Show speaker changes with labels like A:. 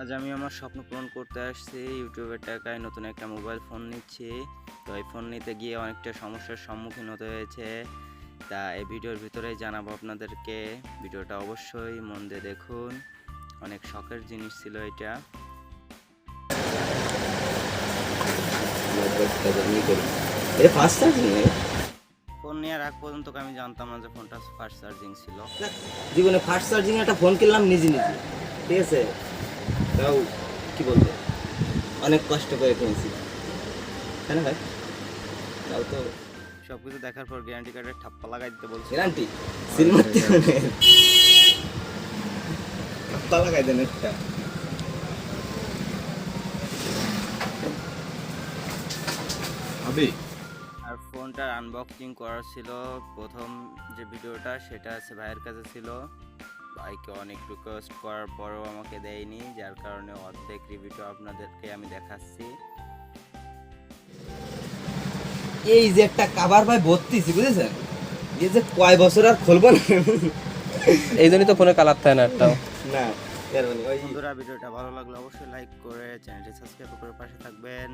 A: আজ আমি আমার স্বপ্ন পূরণ করতে আসছি। ইউটিউবের টাকায় নতুন একটা মোবাইল ফোন নিচ্ছি। তো এই ফোন নিতে গিয়ে অনেকটা সমস্যার সম্মুখীন হতে হয়েছে। তা এই ভিডিওর ভিতরেই জানাব আপনাদেরকে। ভিডিওটা অবশ্যই মন দিয়ে দেখুন। অনেক শখের জিনিস ছিল এটা।
B: ফার্স্ট
A: ফোন নেওয়ার আগ পর্যন্ত আমি জানতাম না যে ফোনটা ফাস্ট চার্জিং ছিল।
B: জীবনে ফার্স্ট চার্জিং একটা ফোন কিনলাম নিজে নিজে। ঠিক আছে? তাও কি বলব? অনেক কষ্ট করে কিনেছি। তাই না ভাই? তাও তো
A: সব কিছু দেখার পর গ্যারান্টি কার্ডের ঠাপ্পা লাগাই দিতে বলছে।
B: গ্যারান্টি সিল মারতে হবে লাগাই দেন একটা।
C: আবে
A: আর ফোনটার আনবক্সিং করার ছিল প্রথম যে ভিডিওটা সেটা আছে ভাইয়ের কাছে ছিল। ভাইকে অনেক রিকোয়েস্ট করার পরেও আমাকে দেয়নি যার কারণে অর্ধেক রিভিউটা আপনাদেরকে আমি দেখাচ্ছি।
B: এই যে একটা কাবার ভাই বত্রিশ বুঝেছেন? এই যে কয় বছর আর খুলবো না।
D: এই জন্যই তো ফোনে কালার থাকে না একটাও।
B: না এর মানে ওই
A: বন্ধুরা ভিডিওটা ভালো লাগলে অবশ্যই লাইক করে চ্যানেলটি সাবস্ক্রাইব করে পাশে থাকবেন।